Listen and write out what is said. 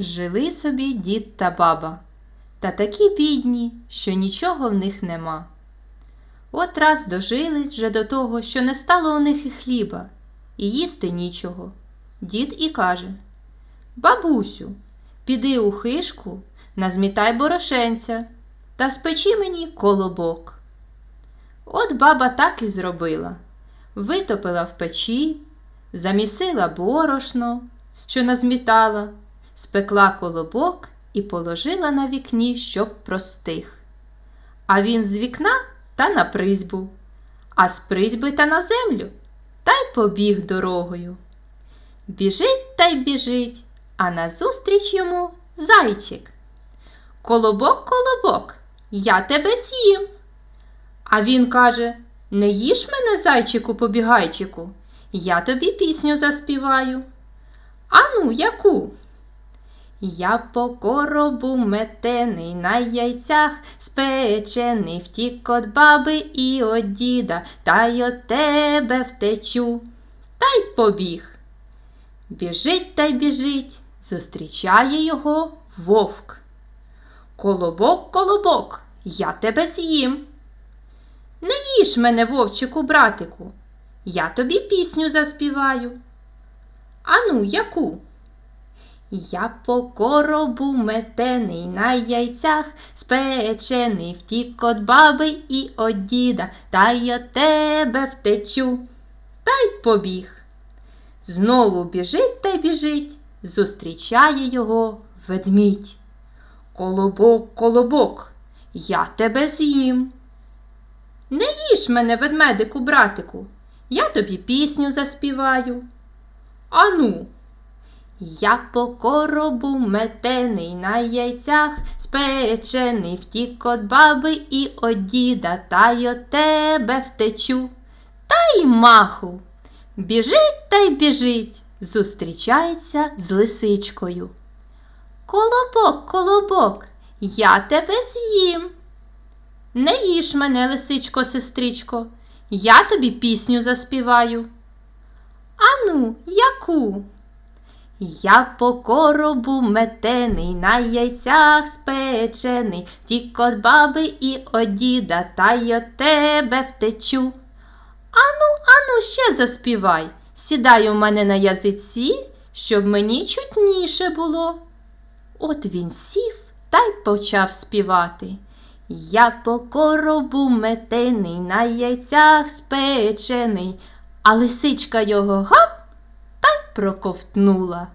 Жили собі дід та баба, та такі бідні, що нічого в них нема. От раз дожились вже до того, що не стало у них і хліба, і їсти нічого. Дід і каже Бабусю, піди у хишку, назмітай борошенця та спечи мені колобок. От баба так і зробила. Витопила в печі, замісила борошно, що назмітала, спекла колобок і положила на вікні, щоб простих. А він з вікна та на призьбу, а з призьби та на землю, та й побіг дорогою. Біжить та й біжить, а назустріч йому зайчик. Колобок, колобок, я тебе з'їм. А він каже: Не їж мене, зайчику побігайчику, я тобі пісню заспіваю. Ану, яку? Я по коробу метений на яйцях спечений, втік от баби і от діда, та й от тебе втечу. Та й побіг. Біжить та й біжить, зустрічає його вовк. Колобок, колобок, я тебе з'їм. Не їж мене, вовчику, братику, я тобі пісню заспіваю. Ану, яку? Я по коробу метений на яйцях спечений, втік от баби і от діда, та от тебе втечу. Та й побіг. Знову біжить та й біжить, зустрічає його ведмідь. Колобок, колобок, я тебе з'їм. Не їж мене, ведмедику, братику, я тобі пісню заспіваю. Ану. Я по коробу метений на яйцях спечений, втік от баби і от діда, та й от тебе втечу. Та й маху. Біжить та й біжить, зустрічається з лисичкою. Колобок, колобок, я тебе з'їм. Не їж мене, лисичко, сестричко, я тобі пісню заспіваю. Ану, яку? Я по коробу метений, на яйцях спечений, тік от баби і от діда, та й от тебе втечу. Ану, ану, ще заспівай, сідай у мене на язиці, щоб мені чутніше було. От він сів та й почав співати. Я по коробу метений, на яйцях спечений, а лисичка його гап проковтнула.